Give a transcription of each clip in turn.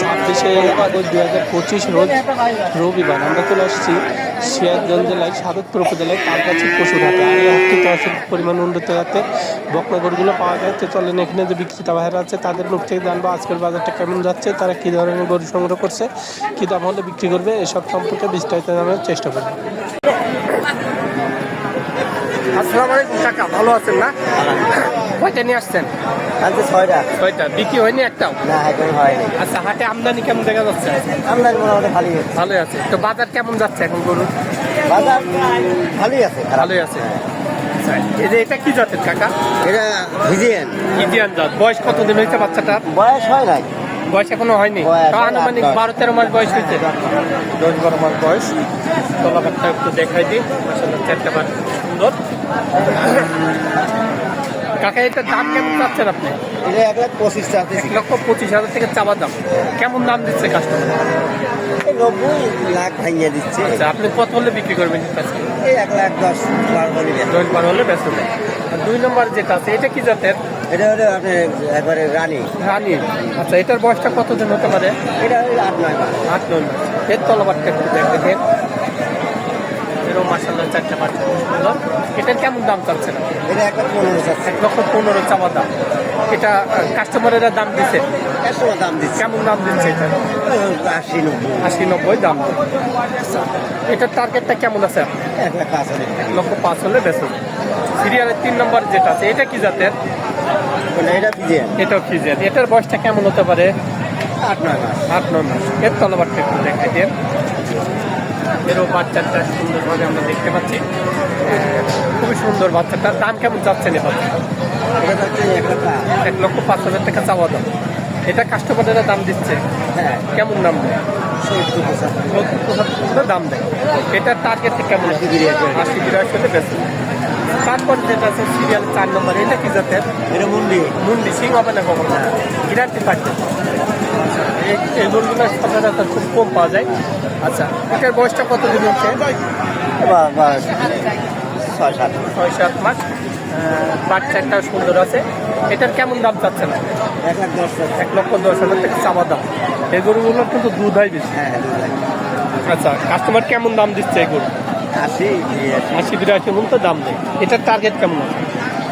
ছাব্বিশে আগস্ট দু হাজার পঁচিশ রোজ রবিবার আমরা চলে আসছি সিরাজগঞ্জ জেলায় সাবেকপুর উপজেলায়, তার কাছে পশুর হাটে আর এই হাটটিতে পরিমাণ উন্নত যাতে বকনাগরগুলো পাওয়া যায়। চলেন এখানে যে বিক্রেতা ভাইরা আছে, তাদের মুখ থেকে জানব আজকের বাজারটা কেমন যাচ্ছে, তারা কী ধরনের গরু সংগ্রহ করছে, কী দাম হলে বিক্রি করবে, এসব সম্পর্কে বিস্তারিত জানার চেষ্টা করব। আসসালামু আলাইকুম কাকা ভালো আছেন না? কয়টা নিয়ে আসছেন? আজকে ছয়টা। কয়টা বিক্রি হয়নি একটাও? না এখন হয়নি। আচ্ছা হাটে আমদানি কেমন দেখা যাচ্ছে? আমদানি মোটামুটি ভালোই হচ্ছে ভালোই আছে। তো বাজার কেমন যাচ্ছে এখন গরু? বাজার ভালোই আছে ভালোই আছে। আচ্ছা, এই যে এটা কি জাতের কাকা? এটা ভিজিয়েন। জাত। বয়স কতদিন হয়েছে বাচ্চাটা বয়স হয় নাই। বয়স এখনও হয়নি। আনুমানিক বারো তেরো মাস বয়স হয়েছে। দশ বারো মাস বয়স। তলাবারটা একটু দেখাই দিই। চারটা বার সুন্দর। কাকা এটার দাম কেমন চাচ্ছেন আপনি? এটা এক লাখ পঁচিশ টাকা এক লক্ষ পঁচিশ হাজার থেকে চাওয়া দাম। কেমন দাম দিচ্ছে কাস্টমার নব্বই লাখ ভাঙিয়ে দিচ্ছে। আচ্ছা আপনি কত হলে বিক্রি করবেন এই এক লাখ দশ বারো বলি দশ বারো হলে ব্যস্ত আর দুই নম্বর যেটা আছে এটা কি জাতের? এটা হলো আপনার একবারে রানী। রানী। আচ্ছা এটার বয়সটা কতদিন হতে পারে? এটা হলো আট নয় মাস। আট নয় মাস। এর তলাবারটা একটু দেখবেন এরও মাসাল্লাহ চারটা বাচ্চা সুন্দর এটার কেমন দাম চাচ্ছে না এটা এক লাখ পনেরো এক লক্ষ পনেরো চাওয়া দাম। এটা কাস্টমারেরা দাম দিচ্ছে দাম দিচ্ছে কেমন দাম দিচ্ছে এটা? আশি নব্বই। আশি নব্বই দাম। আচ্ছা, এটার টার্গেটটা কেমন আছে? এক লাখ পাঁচ এক লক্ষ পাঁচ হলে বেশি সিরিয়ালের তিন নম্বর যেটা আছে এটা কি জাতের? মানে এটা ভিজিয়েন এটাও কি জাত? এটার বয়সটা কেমন হতে পারে? আট নয় মাস। আট নয় মাস। এর তলাবারটা একটু দেখাই দেন। এরও বাচ্চাটা সুন্দরভাবে আমরা দেখতে পাচ্ছি। খুবই সুন্দর বাচ্চাটার দাম কেমন যাচ্ছে না এক লক্ষ পাঁচ। হাজার টাকা চাওয়া দাম। এটা কাস্টমারেরা দাম দিচ্ছে। হ্যাঁ। কেমন দাম দেয়? সত্তর দাম দেয়। এটার টার্গেট কেমন আশি বিরাশি। আশি বিরাশি হলে বেশি। তারপর যেটা আছে সিরিয়াল চার নম্বর এটা কি জাতের? এটা মুন্ডি। মুন্ডি সিং হবে না কখনো গ্যারান্টি থাকবে। এই এই গরুগুলো সচরাচর খুব কম পাওয়া যায়। আচ্ছা এটার বয়সটা কতদিন হচ্ছে? বা- বা ছয় সাত। ছয় সাত মাস। বাচ্চাটা সুন্দর আছে। এটার কেমন দাম চাচ্ছে না এক লাখ দশ এক লক্ষ দশ হাজার থেকে চাওয়া দাম। এই গরুগুলোর কিন্তু দুধ হয় বেশি। হ্যাঁ হ্যাঁ। আচ্ছা কাস্টমার কেমন দাম দিচ্ছে এই গরু? আশি। আশি বিরাশি তো দাম দেয় এটার টার্গেট কেমন আছে?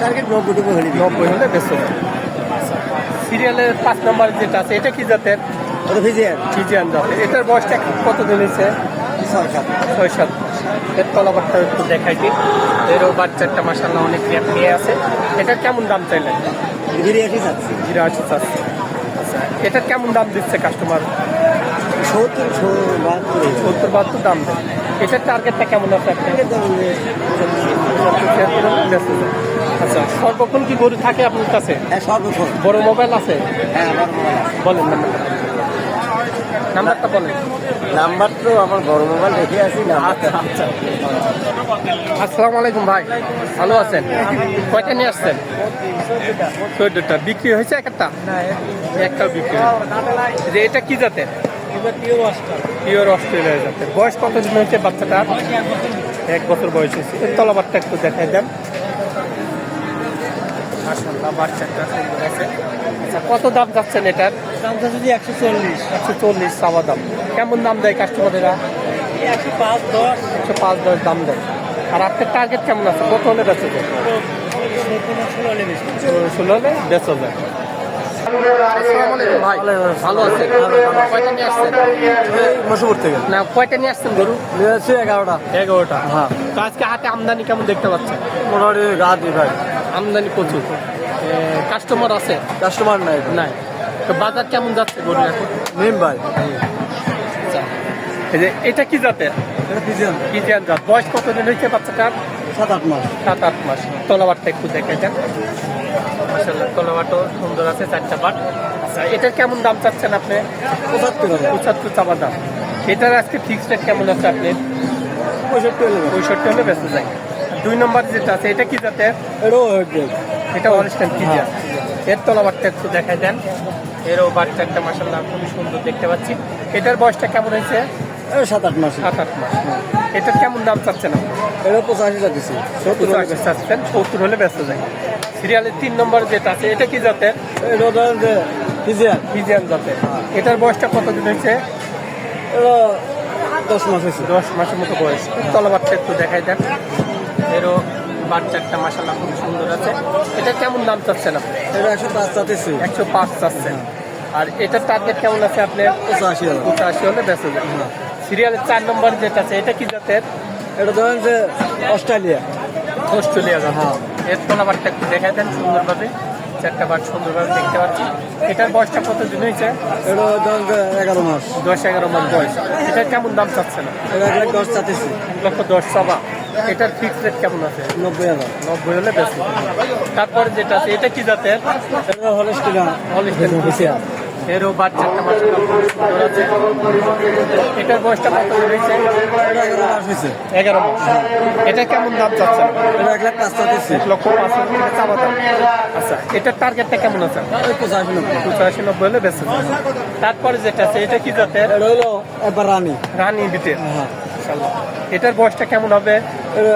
টার্গেট নব্বই হলে নব্বই হলে বেশি আচ্ছা সিরিয়ালের পাঁচ নম্বর যেটা আছে এটা কি জাতের? ওটা ভিজিয়েন ফিজিয়ান জাতের এটার বয়সটা কতদিন হয়েছে? ছয় সাত। ছয় সাত। এর তলাবারটা একটু দেখাই দিই। এরও বাচ্চাটা মাসাল্লাহ অনেক মেয়ে আছে। এটা কেমন দাম চাইলেন? বিরাশি চাচ্ছি বিরাশি চাচ্ছে আচ্ছা এটার কেমন দাম দিচ্ছে কাস্টমার সত্তর। সত্তর বাহাত্তর দাম দেয়। এটার টার্গেটটা কেমন আছে। আচ্ছা সর্বক্ষণ কি গরু থাকে আপনার কাছে? হ্যাঁ সর্বক্ষণ। বড় মোবাইল আছে? হ্যাঁ আমার মোবাইল আছে। বলেন নাম্বারটা নাম্বারটা বলেন। নাম্বার তো আমার বড় মোবাইল রেখে আছি না আচ্ছা আচ্ছা। আসসালামু আলাইকুম ভাই। ভালো আছেন? কয়টা নিয়ে আসছেন? চোদ্দটা। বিক্রি হয়েছে একটা? একটাও বিক্রি। যে এটা কি জাতের? পিওর অস্ট্রেলিয়ার জাতের। বয়স কতদিন হয়েছে বাচ্চাটা এক বছর বয়স হয়েছে। এর তলাবারটা একটু দেখাই দেন। মাশাআল্লাহ, বাচ্চাটা সুন্দর আছে। আচ্ছা কত দাম যাচ্ছেন এটার? দামটা যদি একশো চল্লিশ। একশো চল্লিশ চাওয়া দাম। কেমন দাম দেয় কাস্টমারেরা একশো পাঁচ দশ। একশো পাঁচ দশ দাম দেয়। আর আপনার টার্গেট কেমন আছে? কত হলে বেঁচে যায়। ষোলো হলে বেঁচে যায়। ভাই। ভালো আছেন? কয়টা নিয়ে আসছেন? মশুপুর থেকে। না কয়টা নিয়ে আসছেন গরু? নিয়ে আসছি এগারোটা। এগারোটা? হ্যাঁ। তো আজকে হাটে আমদানি কেমন দেখতে পাচ্ছেন? মোটামুটি রাত ভাই। আমদানি প্রচুর। কাস্টমার আছে? কাস্টমার নাই। নাই। তো বাজার কেমন যাচ্ছে গরু এখন? ভাই। আচ্ছা। এটা কি জাতের? পিজিয়ন কি জাত? বয়স কতদিন হয়েছে বাচ্চাটার সাত আট মাস। সাত আট মাস। তলাবারটা একটু দেখে যান। মাসাল্লাহ তলাবারটাও সুন্দর আছে চারটা বাট। আচ্ছা এটার কেমন দাম চাচ্ছেন আপনি? পঁচাত্তর পঁচাত্তর চাবার দাম। এটার আজকে ফিক্সড রেট কেমন আছে আপনি? পঁয়ষট্টি হলে পঁয়ষট্টি হলে বেঁচে যায় দুই নম্বর যেটা আছে এটা কি জাতের? এটাও এটা অরিজিনাল কি জাত? এর তলাবারটা একটু দেখাই দেন এরও বাচ্চা একটা মাসাল্লাহ খুবই সুন্দর দেখতে পাচ্ছি। এটার বয়সটা কেমন হয়েছে? সাত আট মাস। সাত আট মাস এটার কেমন দাম চাচ্ছেন আপনি? এটা পঁচাশি যাচ্ছি সত্তর চাচ্ছেন সত্তর হলে ব্যস্ত যায়। সিরিয়ালের তিন নম্বর যেটা আছে এটা কি জাতের? ফিজিয়ান। ফিজিয়ান জাতের। এটার বয়সটা কতদিন হয়েছে? দশ মাস হয়েছে। দশ মাসের মতো বয়স। তলাবারটা একটু দেখাই দেন। এরও বাচ্চা একটা মাসাল্লাহ খুব সুন্দর আছে। এটা কেমন দাম চাচ্ছেন আপনি? এটা একশো পাঁচ চাচ্ছি। একশো পাঁচ চাচ্ছেন। আর এটার টার্গেট কেমন আছে আপনার? পঁচাশি হাজার পঁচাশি হলে বেঁচে যাবে সিরিয়ালের চার নম্বর যেটা আছে এটা কি জাতের? এটা ধরেন যে অস্ট্রেলিয়া। অস্ট্রেলিয়া জাত। এর তলাবারটা একটু দেখাই দেন সুন্দরভাবে। চারটা বার সুন্দরভাবে দেখতে পাচ্ছি। এটার বয়সটা কত দিন হয়েছে? এটা ধরেন যে এগারো মাস। দশ এগারো মাস বয়স। এটা কেমন দাম চাচ্ছে না? এটা এক লাখ দশ চাচ্ছি এক লক্ষ দশ সবা এটার ফিক্স রেট কেমন আছে? নব্বই হাজার। নব্বই হলে বেশি। তারপরে যেটা আছে এটা কি জাতের? এটা হলস্টিনা হলিস্টেন এরও বাচ্চা একটা মাসের সুন্দর আছে। এটার বয়সটা কত? হয়েছে এগারো মাস। হয়েছে এগারো মাস এটা কেমন দাম চাচ্ছে এক লাখ পাঁচ চাচ্ছি এক লক্ষ পাঁচ হাজার চাওয়া দাম। আচ্ছা এটার টার্গেটটা কেমন আছে? পঁচাশি নব্বই। পঁচাশি নব্বই হলে বেশি তারপরে যেটা আছে এটা কি জাতের? এটা হলো একবার রানী। রানী বিটের হ্যাঁ এটার বয়সটা কেমন হবে?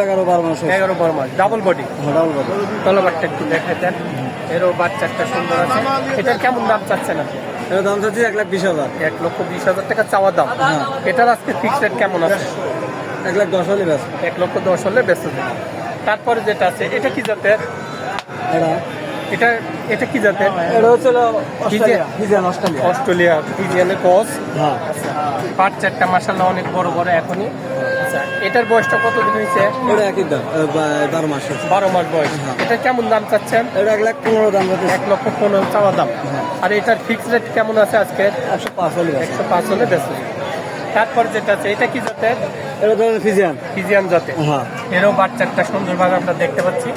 এগারো বারো মাস এগারো বারো মাস। ডাবল বডি হ্যাঁ, ডাবল বডি। তলাবারটা একটু দেখে দেন। এরও বাচ্চা একটা সুন্দর আছে। এটার কেমন দাম চাচ্ছেন আপনি? এটা দাম চাচ্ছি এক লাখ বিশ হাজার। এক লক্ষ বিশ হাজার টাকা চাওয়া দাম। হ্যাঁ। এটার আজকে ফিক্স রেট কেমন আছে? এক লাখ দশ হলে ব্যাস এক লক্ষ দশ হলে ব্যস্ত তারপরে যেটা আছে এটা কি জাতের? এটা। এটা এটা কি জাতের? এটা হচ্ছে অস্ট্রেলিয়া। ফিজিয়ান। অস্ট্রেলিয়া। অস্ট্রেলিয়া ফিজিয়ানের কস হ্যাঁ। আচ্ছা। পাট চারটা মাসাল্লাহ অনেক বড় বড় এখনই। এটার বয়সটা কতদিন হয়েছে? এটা একই দাম বারো মাস বারো মাস বয়স। হ্যাঁ। এটা কেমন দাম চাচ্ছেন? এটা এক লাখ পনেরো দাম এক লক্ষ পনেরো চাওয়া দাম। হ্যাঁ। আর এটার ফিক্স রেট কেমন আছে আজকে? একশো পাঁচ হলে একশো পাঁচ হলে বেশি তারপর যেটা আছে এটা কি জাতের? এটা ধরেন ফিজিয়ান। ফিজিয়ান জাতের। হ্যাঁ। এরও বাচ্চাটা সুন্দরভাবে আমরা দেখতে পাচ্ছি।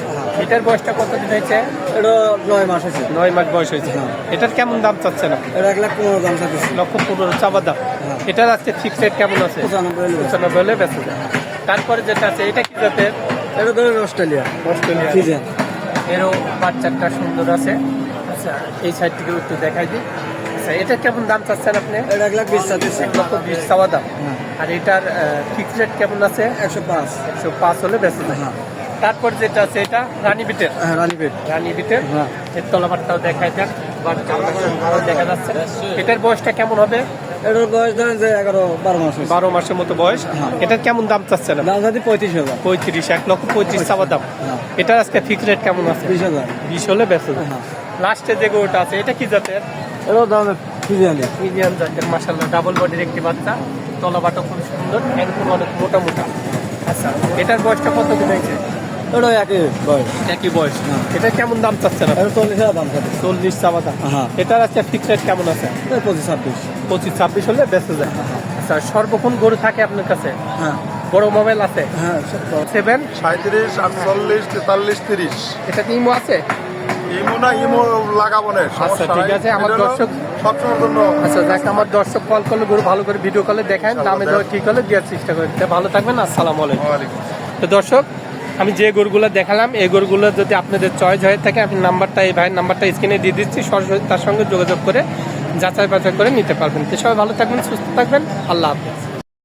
এটার বয়সটা কতদিন হয়েছে? এটা নয় মাস হয়েছে। নয় মাস বয়স হয়েছে। হ্যাঁ। এটার কেমন দাম চাচ্ছেন আপনি? এটা এক লাখ পনেরো দাম চাচ্ছি। লক্ষ পনেরো চাওয়া দাম। হ্যাঁ। এটার আজকে ফিক্স রেট কেমন আছে? পঁচানব্বই হলে বেঁচে। যায়। তারপরে যেটা আছে এটা কি জাতের? এটা ধরেন অস্ট্রেলিয়া। অস্ট্রেলিয়া। ফিজিয়ান এরও বাচ্চাটা সুন্দর আছে। আচ্ছা এই সাইড থেকে একটু দেখাই দিই। আচ্ছা এটা কেমন দাম চাচ্ছেন আপনি? এক লাখ বিশ চাচ্ছি এক লক্ষ বিশ চাওয়া দাম। হ্যাঁ। আর এটার ফিক্স রেট কেমন আছে? একশো পাঁচ। একশো পাঁচ হলে বেঁচে যায়। হ্যাঁ। তারপর যেটা আছে এটা রানী বিটের। হ্যাঁ রানীপেট রানী বিটের। এর তলাবারটাও দেখাই দেন। দেখা যাচ্ছে। এটার বয়সটা কেমন হবে? এটার বয়স ধরেন যে এগারো বারো মাস বারো মাসের মতো বয়স। হ্যাঁ। এটার কেমন দাম চাচ্ছেন? দাম চাচ্ছি পঁয়ত্রিশ হাজার। পঁয়ত্রিশ এক লক্ষ পঁয়ত্রিশ চাওয়া দাম। হ্যাঁ। এটার আজকে ফিক্স রেট কেমন আছে? বিশ হাজার। বিশ হলে বেঁচে যায় হ্যাঁ। লাস্টে যে গরুটা আছে এটা কি জাতের? এটাও দাম ফিজিয়ানি। মিডিয়াম জাতের মাসাল্লাহ ডাবল বডির একটি বাচ্চা। তলাবাটা খুব সুন্দর একদম অনেক মোটা মোটা। আচ্ছা এটার বয়সটা কত দিন হয়েছে? এটাও একই বয়স। একই বয়স হ্যাঁ। এটা কেমন দাম চাচ্ছেন চল্লিশ হাজার দাম চাচ্ছি। চল্লিশ চাওয়া দাম। হ্যাঁ। এটার আজকে ফিক্স রেট কেমন আছে? পঁচিশ ছাব্বিশ। পঁচিশ ছাব্বিশ হলে বেঁচে যায়। আচ্ছা সর্বক্ষণ গরু থাকে আপনার কাছে? হ্যাঁ। বড় মোবাইল আছে? হ্যাঁ সেভেন সাঁত্রিশ আটচল্লিশ তেতাল্লিশ তিরিশ। এটা কি ইমো আছে? ইমো না ইমো লাগাবো না সমস্যা ঠিক আছে, আমার দর্শক- সবসময়ের জন্য আচ্ছা যাক আমার দর্শক কল করলে গরু ভালো করে ভিডিও কলে দেখান দামে ঠিক হলে দেওয়ার চেষ্টা করেন ভালো থাকবেন আসসালামু আলাইকুম। তো দর্শক আমি যে গরুগুলো দেখালাম, এই গরুগুলো যদি আপনাদের চয়েস হয়ে থাকে আপনি নাম্বারটা, এই ভাইয়ের নাম্বারটা স্ক্রিনে দিয়ে দিচ্ছি, সরাসরি তার সঙ্গে যোগাযোগ করে যাচাই বাছাই করে নিতে পারবেন। তো সবাই ভালো থাকবেন, সুস্থ থাকবেন, আল্লাহ হাফেজ।